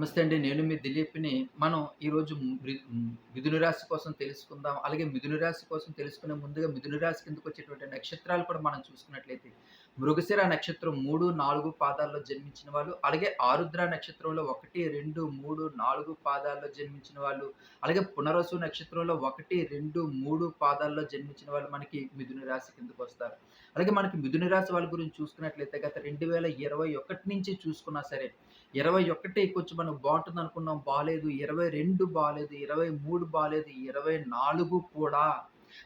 నమస్తే అండి. నేను మీ దిలీప్‌ని. మనం ఈరోజు మిథున రాశి కోసం తెలుసుకుందాం. అలాగే మిథున రాశి కోసం తెలుసుకునే ముందుగా మిథున రాశి కిందకొచ్చేటువంటి నక్షత్రాలు కూడా మనం చూసుకున్నట్లయితే, మృగశిర నక్షత్రం 3, 4 పాదాల్లో జన్మించిన వాళ్ళు, అలాగే ఆరుద్ర నక్షత్రంలో 1, 2, 3, 4 పాదాల్లో జన్మించిన వాళ్ళు, అలాగే పునరసు నక్షత్రంలో 1, 2, 3 పాదాల్లో జన్మించిన వాళ్ళు మనకి మిథున రాశి కిందకొస్తారు. అలాగే మనకి మిథున రాశి వాళ్ళ గురించి చూసుకున్నట్లయితే గత 2021 నుంచి చూసుకున్నా సరే, 21 కొంచెం మనకు బావుంటుందనుకున్నాం బాలేదు. 22 బాలేదు. 23 బాలేదు. 24 కూడా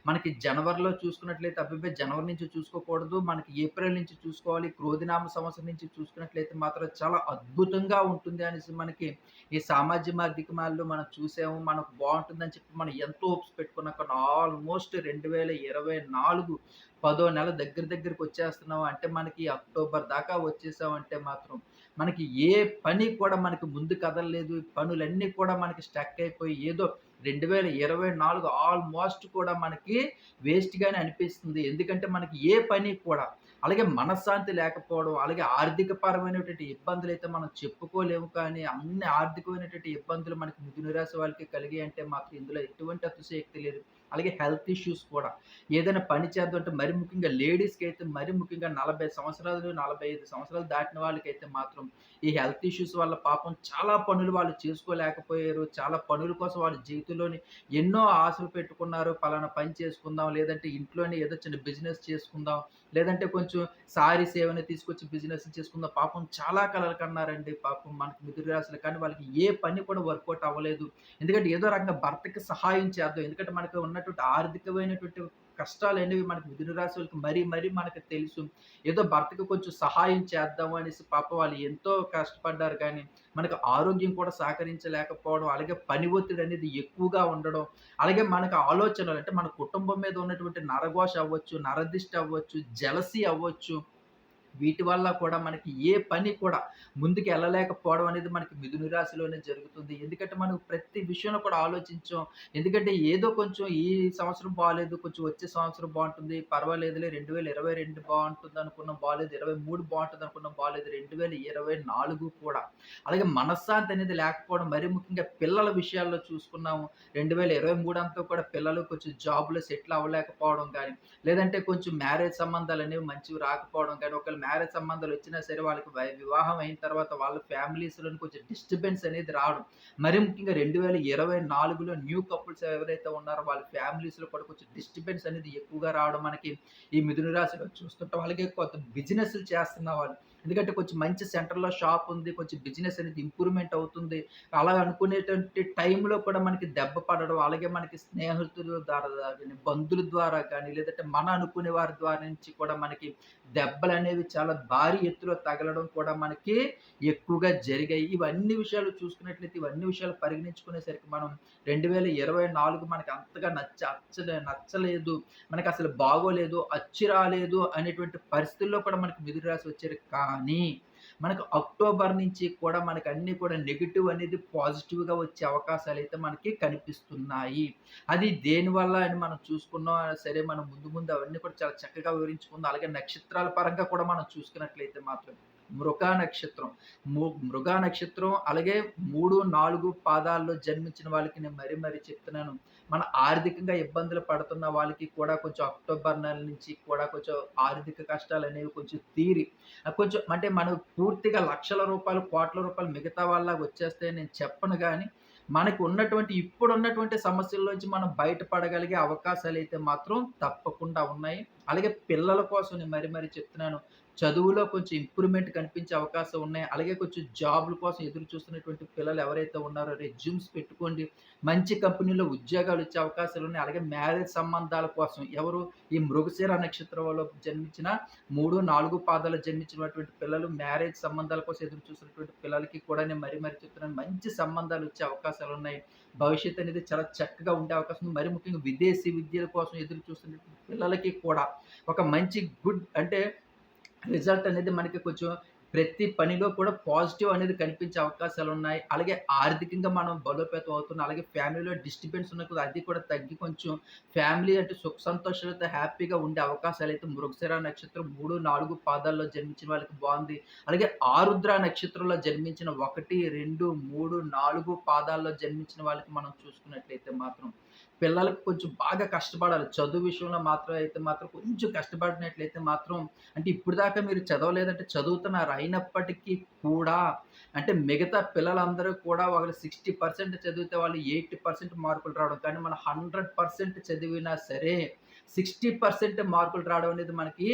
మనకి జనవరిలో చూసుకున్నట్లయితే అబ్బబ్బే! జనవరి నుంచి చూసుకోకూడదు. మనకి ఏప్రిల్ నుంచి చూసుకోవాలి. క్రోధినామ సంవత్సరం నుంచి చూసుకున్నట్లయితే మాత్రం చాలా అద్భుతంగా ఉంటుంది అనేసి మనకి ఈ సామాజిక మాధ్యమాల్లో మనం చూసాము. మనకు బాగుంటుందని చెప్పి మనం ఎంతో హోప్స్ పెట్టుకున్నాం. కానీ ఆల్మోస్ట్ 2024 పదో నెల దగ్గర దగ్గరికి వచ్చేస్తున్నాం. అంటే మనకి అక్టోబర్ దాకా వచ్చేసామంటే మాత్రం మనకి ఏ పని కూడా మనకి ముందు కదలలేదు. పనులన్నీ కూడా మనకి స్టక్ అయిపోయి ఏదో 2024 ఆల్మోస్ట్ కూడా మనకి వేస్ట్‌గానే అనిపిస్తుంది. ఎందుకంటే మనకి ఏ పని కూడా అలాగే మనశ్శాంతి లేకపోవడం, అలాగే ఆర్థిక పరమైనటువంటి అయితే మనం చెప్పుకోలేము కానీ అన్ని ఆర్థికమైనటువంటి ఇబ్బందులు మనకి మిథున నిరాశ వాళ్ళకి కలిగాయంటే మాకు ఇందులో ఎటువంటి అతిశయక్తి లేదు. అలాగే హెల్త్ ఇష్యూస్ కూడా ఏదైనా పని చేద్దామంటే మరి ముఖ్యంగా లేడీస్‌కి అయితే మరి ముఖ్యంగా 40 సంవత్సరాలు, 45 సంవత్సరాలు దాటిన వాళ్ళకైతే మాత్రం ఈ హెల్త్ ఇష్యూస్ వల్ల పాపం చాలా పనులు వాళ్ళు చేసుకోలేకపోయారు. చాలా పనుల కోసం వాళ్ళ జీవితంలోని ఎన్నో ఆశలు పెట్టుకున్నారు. పలానా పని చేసుకుందాం, లేదంటే ఇంట్లోనే ఏదో చిన్న బిజినెస్ చేసుకుందాం, లేదంటే కొంచెం సారీస్ ఏమైనా తీసుకొచ్చి బిజినెస్ చేసుకుందాం. పాపం చాలా కలలు కన్నారండి పాపం మనకి మిథున రాశిలో. కానీ వాళ్ళకి ఏ పని కూడా వర్కౌట్ అవ్వలేదు. ఎందుకంటే ఏదో రకంగా భర్తకి సహాయం చేద్దాం. ఎందుకంటే మనకు ఉన్నటువంటి ఆర్థికమైనటువంటి కష్టాలనేవి మనకి మిథున రాశి వాళ్ళకి మరీ మరీ మనకు తెలుసు. ఏదో భర్తకు కొంచెం సహాయం చేద్దాము అనేసి పాప వాళ్ళు ఎంతో కష్టపడ్డారు కానీ, మనకు ఆరోగ్యం కూడా సహకరించలేకపోవడం, అలాగే పని ఒత్తిడి అనేది ఎక్కువగా ఉండడం, అలాగే మనకు ఆలోచనలు అంటే మన కుటుంబం మీద ఉన్నటువంటి నరఘోష అవ్వచ్చు, నరదిష్టి అవ్వచ్చు, జలసీ అవ్వచ్చు. వీటి వల్ల కూడా మనకి ఏ పని కూడా ముందుకు వెళ్ళలేకపోవడం అనేది మనకి మిథున రాశిలోనే జరుగుతుంది. ఎందుకంటే మనం ప్రతి విషయంలో కూడా ఆలోచించాం. ఎందుకంటే ఏదో కొంచెం ఈ సంవత్సరం బాగాలేదు కొంచెం వచ్చే సంవత్సరం బాగుంటుంది పర్వాలేదులే రెండు వేల ఇరవై రెండు బాగుంటుంది అనుకున్నాం బాలేదు. 23 బావుంటుంది అనుకున్నాం బాలేదు. 2024 కూడా అలాగే మనశ్శాంతి అనేది లేకపోవడం మరీ ముఖ్యంగా పిల్లల విషయాల్లో చూసుకున్నాము. 2023 అంతా కూడా పిల్లలు కొంచెం జాబ్‌లో సెటిల్ అవ్వలేకపోవడం కానీ లేదంటే కొంచెం మ్యారేజ్ సంబంధాలు అనేవి మంచివి రాకపోవడం కానీ ఒకవేళ మ్యారేజ్ సంబంధాలు వచ్చినా సరే వాళ్ళకి వివాహం అయిన తర్వాత వాళ్ళ ఫ్యామిలీస్‌లోని కొంచెం డిస్టర్బెన్స్ అనేది రావడం. మరి ముఖ్యంగా 2024లో న్యూ కపుల్స్ ఎవరైతే ఉన్నారో వాళ్ళ ఫ్యామిలీస్‌లో కూడా కొంచెం డిస్టర్బెన్స్ అనేది ఎక్కువగా రావడం మనకి ఈ మిథున రాశిలో చూస్తుంటే వాళ్ళకి కొంత బిజినెస్‌లు చేస్తున్న వాళ్ళు ఎందుకంటే కొంచెం మంచి సెంటర్‌లో షాప్ ఉంది. కొంచెం బిజినెస్ అనేది ఇంప్రూవ్‌మెంట్ అవుతుంది. అలా అనుకునేటువంటి టైంలో కూడా మనకి దెబ్బ పడడం, అలాగే మనకి స్నేహితుల ద్వారా కానీ బంధువుల ద్వారా కానీ లేదంటే మన అనుకునే వారి ద్వారా నుంచి కూడా మనకి దెబ్బలు అనేవి చాలా భారీ ఎత్తులో తగలడం కూడా మనకి ఎక్కువగా జరిగాయి. ఇవన్నీ విషయాలు చూసుకున్నట్లయితే ఇవన్నీ విషయాలు పరిగణించుకునేసరికి మనం 2024 మనకి అంతగా నచ్చ అచ్చలే నచ్చలేదు. అసలు బాగోలేదు, అచ్చి రాలేదు అనేటువంటి పరిస్థితుల్లో కూడా మనకి మిథున రాసి వచ్చారు. కానీ మనకు అక్టోబర్ నుంచి కూడా మనకు అన్నీ కూడా నెగిటివ్ అనేది పాజిటివ్‌గా వచ్చే అవకాశాలు అయితే మనకి కనిపిస్తున్నాయి. అది దేనివల్ల అని మనం చూసుకున్నా సరే మనం ముందు ముందు అవన్నీ కూడా చాలా చక్కగా వివరించుకుందాం. అలాగే నక్షత్రాల పరంగా కూడా మనం చూసుకున్నట్లయితే మాత్రం మృగా నక్షత్రం. ము మృగా నక్షత్రం అలాగే 3, 4 పాదాల్లో జన్మించిన వాళ్ళకి నేను మరీ మరీ చెప్తున్నాను. మన ఆర్థికంగా ఇబ్బందులు పడుతున్న వాళ్ళకి కూడా కొంచెం అక్టోబర్ నెల నుంచి కూడా కొంచెం ఆర్థిక కష్టాలు అనేవి కొంచెం తీరి కొంచెం అంటే మనకు పూర్తిగా లక్షల రూపాయలు, కోట్ల రూపాయలు మిగతా వాళ్ళలాగా వచ్చేస్తాయని నేను చెప్పను కానీ మనకు ఉన్నటువంటి ఇప్పుడున్నటువంటి సమస్యల్లోంచి మనం బయటపడగలిగే అవకాశాలు అయితే మాత్రం తప్పకుండా ఉన్నాయి. అలాగే పిల్లల కోసం నేను మరీ మరీ చెప్తున్నాను. చదువులో కొంచెం ఇంప్రూవ్‌మెంట్ కనిపించే అవకాశం ఉన్నాయి. అలాగే కొంచెం జాబ్‌ల కోసం ఎదురు చూస్తున్నటువంటి పిల్లలు ఎవరైతే ఉన్నారో రెజ్యూమ్స్ పెట్టుకోండి. మంచి కంపెనీలో ఉద్యోగాలు వచ్చే అవకాశాలు ఉన్నాయి. అలాగే మ్యారేజ్ సంబంధాల కోసం ఎవరు ఈ మృగశిర నక్షత్రంలో జన్మించిన మూడు నాలుగు పాదాలు జన్మించినటువంటి పిల్లలు మ్యారేజ్ సంబంధాల కోసం ఎదురు చూస్తున్నటువంటి పిల్లలకి కూడా నేను మరీ మరీ చెప్తున్నాను. మంచి సంబంధాలు వచ్చే అవకాశాలు ఉన్నాయి. భవిష్యత్ అనేది చాలా చక్కగా ఉండే అవకాశం ఉంది. మరీ ముఖ్యంగా విదేశీ విద్యల కోసం ఎదురు చూస్తున్నటువంటి పిల్లలకి కూడా ఒక మంచి గుడ్ అంటే రిజల్ట్ అనేది మనకి కొంచెం ప్రతి పనిలో కూడా పాజిటివ్ అనేది కనిపించే అవకాశాలు ఉన్నాయి అలాగే ఆర్థికంగా మనం బలోపేతం అవుతున్నాం. అలాగే ఫ్యామిలీలో డిస్టర్బెన్స్ ఉన్న కూడా అది కూడా తగ్గి కొంచెం ఫ్యామిలీ అంటే సుఖ సంతోషాలతో హ్యాపీగా ఉండే అవకాశాలు అయితే మృగశిర నక్షత్రం 3, 4 పాదాల్లో జన్మించిన వాళ్ళకి బాగుంది అలాగే ఆరుద్ర నక్షత్రంలో జన్మించిన 1, 2, 3, 4 పాదాల్లో జన్మించిన వాళ్ళకి మనం చూసుకున్నట్లయితే మాత్రం పిల్లలకు కొంచెం బాగా కష్టపడాలి. చదువు విషయంలో మాత్రం అయితే మాత్రం కొంచెం కష్టపడినట్లయితే మాత్రం అంటే ఇప్పటిదాకా మీరు చదవలేదంటే చదువుతున్నారు. అయినప్పటికీ కూడా అంటే మిగతా పిల్లలందరూ కూడా ఒకరు సిక్స్టీ పర్సెంట్ చదివితే వాళ్ళు 80% మార్కులు రావడం. కానీ మనం 100% చదివినా సరే 60% మార్కులు రావడం అనేది మనకి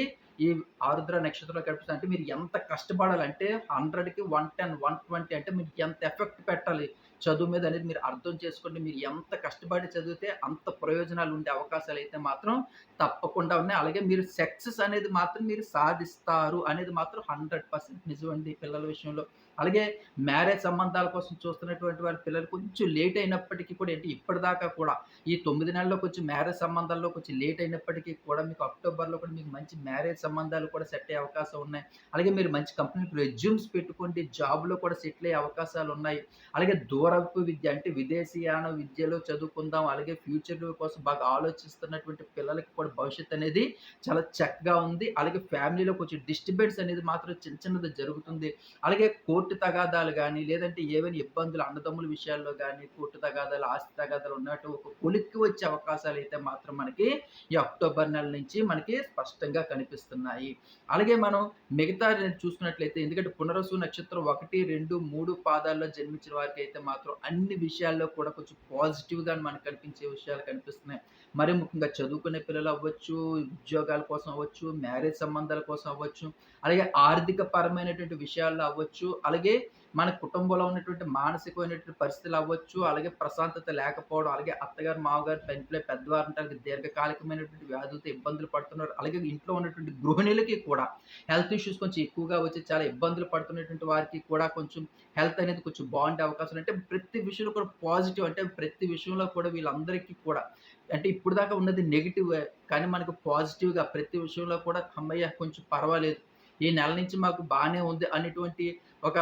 ఈ ఆరుద్ర నక్షత్రంలో కనిపిస్తుంది. అంటే మీరు ఎంత కష్టపడాలంటే 100కి 110, 120 అంటే మీరు ఎంత ఎఫెక్ట్ పెట్టాలి చదువు మీద అనేది మీరు అర్థం చేసుకోండి. మీరు ఎంత కష్టపడి చదివితే అంత ప్రయోజనాలు ఉండే అవకాశాలు అయితే మాత్రం తప్పకుండా ఉన్నాయి. అలాగే మీరు సక్సెస్ అనేది మాత్రం మీరు సాధిస్తారు అనేది మాత్రం 100% నిజమండి పిల్లల విషయంలో. అలాగే మ్యారేజ్ సంబంధాల కోసం చూస్తున్నటువంటి వాళ్ళ పిల్లలు కొంచెం లేట్ అయినప్పటికీ కూడా ఏంటి ఇప్పటిదాకా కూడా ఈ తొమ్మిది నెలల్లో కొంచెం మ్యారేజ్ సంబంధాల్లో కొంచెం లేట్ అయినప్పటికీ కూడా మీకు అక్టోబర్‌లో కూడా మీకు మంచి మ్యారేజ్ సంబంధాలు కూడా సెట్ అయ్యే అవకాశం ఉన్నాయి. అలాగే మీరు మంచి కంపెనీకి రెజ్యూమ్స్ పెట్టుకోండి. జాబ్‌లో కూడా సెటిల్ అయ్యే అవకాశాలు ఉన్నాయి అలాగే దూరపు విద్య అంటే విదేశీయాన విద్యలో చదువుకుందాం. అలాగే ఫ్యూచర్ కోసం బాగా ఆలోచిస్తున్నటువంటి పిల్లలకి కూడా భవిష్యత్తు అనేది చాలా చక్కగా ఉంది. అలాగే ఫ్యామిలీలో కొంచెం డిస్టర్బెన్స్ అనేది మాత్రం చిన్న చిన్నది జరుగుతుంది. అలాగే కోర్టు తగాదాలు కానీ లేదంటే ఏవైనా ఇబ్బందులు అన్నదమ్ముల విషయాల్లో కానీ కోర్టు తగాదాలు, ఆస్తి తగాదాలు ఉన్నట్టు ఒక కొలిక్కి వచ్చే అయితే మాత్రం మనకి ఈ అక్టోబర్ నెల నుంచి మనకి స్పష్టంగా కనిపిస్తున్నాయి. అలాగే మనం మిగతా చూసుకున్నట్లయితే ఎందుకంటే పునరసు నక్షత్రం 1, 2, 3 పాదాల్లో జన్మించిన వారికి అయితే మాత్రం అన్ని విషయాల్లో కూడా కొంచెం పాజిటివ్‌గా మనకు కనిపించే విషయాలు కనిపిస్తున్నాయి. మరి ముఖ్యంగా చదువుకునే పిల్లలు అవ్వచ్చు, ఉద్యోగాల కోసం అవ్వచ్చు, మ్యారేజ్ సంబంధాల కోసం అవ్వచ్చు, అలాగే ఆర్థిక పరమైనటువంటి విషయాల్లో అవ్వచ్చు, అలాగే మన కుటుంబంలో ఉన్నటువంటి మానసికమైనటువంటి పరిస్థితులు అవ్వచ్చు, అలాగే ప్రశాంతత లేకపోవడం, అలాగే అత్తగారు, మామగారు పెంపులే పెద్దవారు ఉంటారు. దీర్ఘకాలికమైనటువంటి వ్యాధులతో ఇబ్బందులు పడుతున్నారు. అలాగే ఇంట్లో ఉన్నటువంటి గృహిణులకి కూడా హెల్త్ ఇష్యూస్ కొంచెం ఎక్కువగా వచ్చి చాలా ఇబ్బందులు పడుతున్నటువంటి వారికి కూడా కొంచెం హెల్త్ అనేది కొంచెం బాగుండే అవకాశాలు అంటే ప్రతి విషయంలో కూడా పాజిటివ్ అంటే ప్రతి విషయంలో కూడా వీళ్ళందరికీ కూడా అంటే ఇప్పుడు దాకా ఉన్నది నెగిటివ్ కానీ మనకు పాజిటివ్‌గా ప్రతి విషయంలో కూడా అమ్మయ్య కొంచెం పర్వాలేదు. ఈ నెల నుంచి మాకు బాగానే ఉంది అనేటువంటి ఒక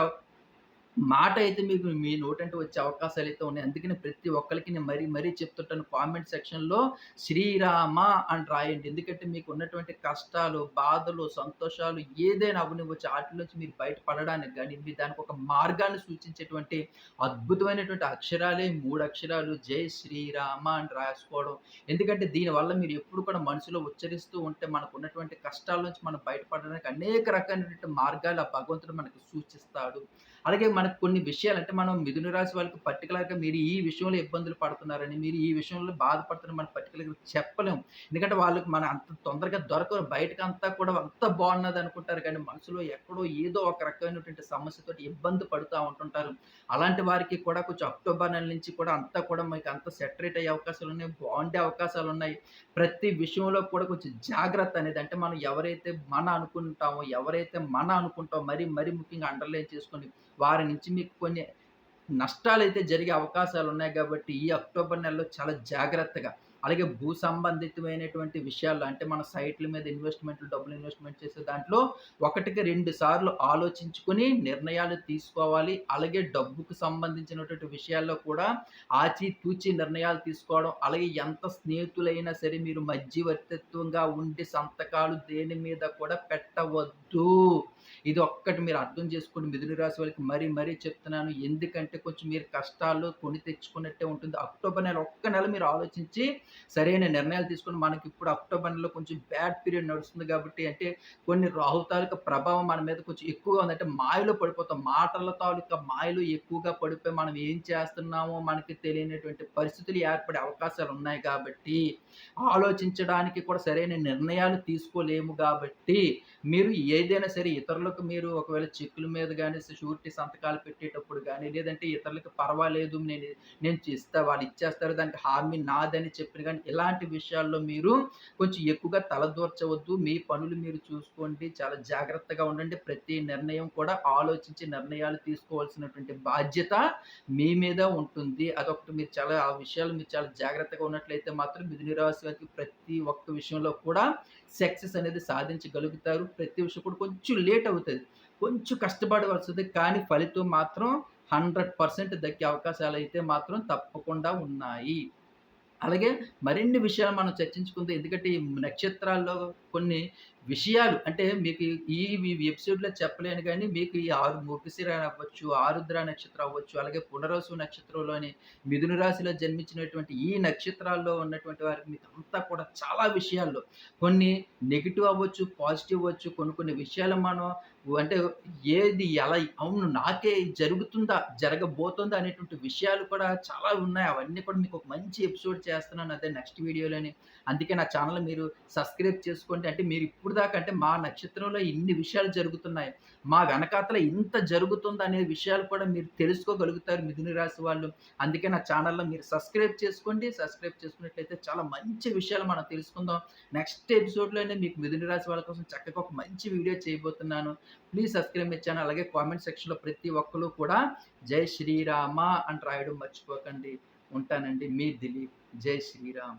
మాట అయితే మీకు మీ నోటంటే వచ్చే అవకాశాలు అయితే ఉన్నాయి. అందుకని ప్రతి ఒక్కరికి నేను మరీ మరీ చెప్తుంటాను కామెంట్ సెక్షన్‌లో శ్రీరామ అని రాయండి. ఎందుకంటే మీకు ఉన్నటువంటి కష్టాలు, బాధలు, సంతోషాలు ఏదైనా అవనివ్వచ్చు వాటిలోంచి నుంచి మీరు బయటపడడానికి కానీ మీరు దానికి ఒక మార్గాన్ని సూచించేటువంటి అద్భుతమైనటువంటి అక్షరాలే మూడు అక్షరాలు జై శ్రీరామ అని రాసుకోవడం. ఎందుకంటే దీనివల్ల మీరు ఎప్పుడు కూడా మనసులో ఉచ్చరిస్తూ ఉంటే మనకు ఉన్నటువంటి కష్టాల నుంచి మనం బయటపడడానికి అనేక రకాలైనటువంటి మార్గాలు ఆ భగవంతుడు మనకు సూచిస్తాడు. అలాగే మనకు కొన్ని విషయాలు అంటే మనం మిథున రాశి వాళ్ళకి పర్టికులర్గా మీరు ఈ విషయంలో ఇబ్బందులు పడుతున్నారని, మీరు ఈ విషయంలో బాధపడుతున్నారని మనం పర్టికులర్గా చెప్పలేము ఎందుకంటే వాళ్ళకి మనం అంత తొందరగా దొరకరు. అంతా కూడా అంత బాగున్నది అనుకుంటారు. కానీ మనసులో ఎక్కడో ఏదో ఒక రకమైనటువంటి సమస్యతో ఇబ్బంది పడుతూ ఉంటుంటారు. అలాంటి వారికి కూడా కొంచెం అక్టోబర్ నెల నుంచి కూడా అంతా కూడా మీకు అంత సెటరేట్ అయ్యే అవకాశాలు ఉన్నాయి బాగుండే అవకాశాలు ఉన్నాయి ప్రతి విషయంలో కూడా కొంచెం జాగ్రత్త అనేది అంటే మనం ఎవరైతే మన అనుకుంటామో, ఎవరైతే మన అనుకుంటామో మరీ మరీ ముఖ్యంగా అండర్‌లైన్ చేసుకోండి. వారి నుంచి మీకు కొన్ని నష్టాలు అయితే జరిగే అవకాశాలు ఉన్నాయి కాబట్టి ఈ అక్టోబర్ నెలలో చాలా జాగ్రత్తగా అలాగే భూ సంబంధితమైనటువంటి విషయాల్లో అంటే మన సైట్‌ల మీద ఇన్వెస్ట్‌మెంట్‌లు డబ్బులు ఇన్వెస్ట్‌మెంట్ చేసే దాంట్లో ఒకటికి రెండు సార్లు ఆలోచించుకొని నిర్ణయాలు తీసుకోవాలి. అలాగే డబ్బుకు సంబంధించినటువంటి విషయాల్లో కూడా ఆచితూచి నిర్ణయాలు తీసుకోవడం. అలాగే ఎంత స్నేహితులైనా సరే మీరు మధ్యవర్తిత్వంగా ఉండి సంతకాలు దేని మీద కూడా పెట్టవద్దు. ఇది ఒక్కటి మీరు అర్థం చేసుకుని మిథున రాశి వాళ్ళకి మరీ మరీ చెప్తున్నాను. ఎందుకంటే కొంచెం మీరు కష్టాలు కొని తెచ్చుకున్నట్టే ఉంటుంది. అక్టోబర్ నెల ఒక్క నెల మీరు ఆలోచించి సరైన నిర్ణయాలు తీసుకొని మనకిప్పుడు అక్టోబర్ నెలలో కొంచెం బ్యాడ్ పీరియడ్ నడుస్తుంది కాబట్టి అంటే కొన్ని రాహు తాలూక ప్రభావం మన మీద కొంచెం ఎక్కువగా ఉంది. అంటే మాయలో పడిపోతాం. మాటల తాలూకా మాయలో ఎక్కువగా పడిపోయి మనం ఏం చేస్తున్నామో మనకి తెలియనటువంటి పరిస్థితులు ఏర్పడే అవకాశాలు ఉన్నాయి కాబట్టి ఆలోచించడానికి కూడా సరైన నిర్ణయాలు తీసుకోలేము కాబట్టి మీరు ఏదైనా సరే ఇతరులకు మీరు ఒకవేళ చెక్కుల మీద కానీ షూరిటీ సంతకాలు పెట్టేటప్పుడు కానీ లేదంటే ఇతరులకు పర్వాలేదు నేను నేను ఇస్తా వాళ్ళు ఇచ్చేస్తారు దానికి హామీ నాదని చెప్పిన కానీ ఇలాంటి విషయాల్లో మీరు కొంచెం ఎక్కువగా తలదూర్చవద్దు. మీ పనులు మీరు చూసుకోండి. చాలా జాగ్రత్తగా ఉండండి. ప్రతి నిర్ణయం కూడా ఆలోచించి నిర్ణయాలు తీసుకోవాల్సినటువంటి బాధ్యత మీ మీద ఉంటుంది. అదొకటి మీరు చాలా ఆ విషయాలు మీరు చాలా జాగ్రత్తగా ఉన్నట్లయితే మాత్రం మిథుని రాశి వారికి ప్రతి ఒక్క విషయంలో కూడా సక్సెస్ అనేది సాధించగలుగుతారు. ప్రతి విషయం కూడా కొంచెం లేట్ అవుతుంది కొంచెం కష్టపడవలసింది కానీ ఫలితం మాత్రం 100% దక్కే అయితే మాత్రం తప్పకుండా ఉన్నాయి. అలాగే మరిన్ని విషయాలు మనం చర్చించుకుందాం. ఎందుకంటే ఈ నక్షత్రాల్లో కొన్ని విషయాలు అంటే మీకు ఈ వెబ్సైట్లో ఎపిసోడ్‌లో చెప్పలేను కానీ మీకు ఈ ఆరు మృగశిర అవ్వచ్చు, ఆరుద్ర నక్షత్రం అవ్వచ్చు, అలాగే పునరసు నక్షత్రంలోని మిథున రాశిలో జన్మించినటువంటి ఈ నక్షత్రాల్లో ఉన్నటువంటి వారికి మీకు అంతా కూడా చాలా విషయాల్లో కొన్ని నెగిటివ్ అవ్వచ్చు, పాజిటివ్ అవ్వచ్చు. కొన్ని కొన్ని విషయాలు మనం అంటే ఏది ఎలా అవును నాకే జరుగుతుందా? జరగబోతుందా? అనేటువంటి విషయాలు కూడా చాలా ఉన్నాయి. అవన్నీ కూడా మీకు ఒక మంచి ఎపిసోడ్ చేస్తున్నాను అదే నెక్స్ట్ వీడియోలోని. అందుకే నా ఛానల్ మీరు సబ్స్క్రైబ్ చేసుకోండి. అంటే మీరు ఇప్పుడు దాకా అంటే మా నక్షత్రంలో ఇన్ని విషయాలు జరుగుతున్నాయి. మా వెనకాతల ఇంత జరుగుతుందనే విషయాలు కూడా మీరు తెలుసుకోగలుగుతారు మిథున రాశి వాళ్ళు. అందుకే నా ఛానల్లో మీరు సబ్స్క్రైబ్ చేసుకోండి. సబ్స్క్రైబ్ చేసుకున్నట్లయితే చాలా మంచి విషయాలు మనం తెలుసుకుందాం. నెక్స్ట్ ఎపిసోడ్‌లోనే మీకు మిథున రాశి వాళ్ళ కోసం చక్కగా ఒక మంచి వీడియో చేయబోతున్నాను. ప్లీజ్ సబ్స్క్రైబ్ మై ఛానల్ అలాగే కామెంట్ సెక్షన్‌లో ప్రతి ఒక్కరు కూడా జై శ్రీరామ అని రాయడం మర్చిపోకండి. ఉంటానండి. మీ దిలీప్. జై శ్రీరామ్.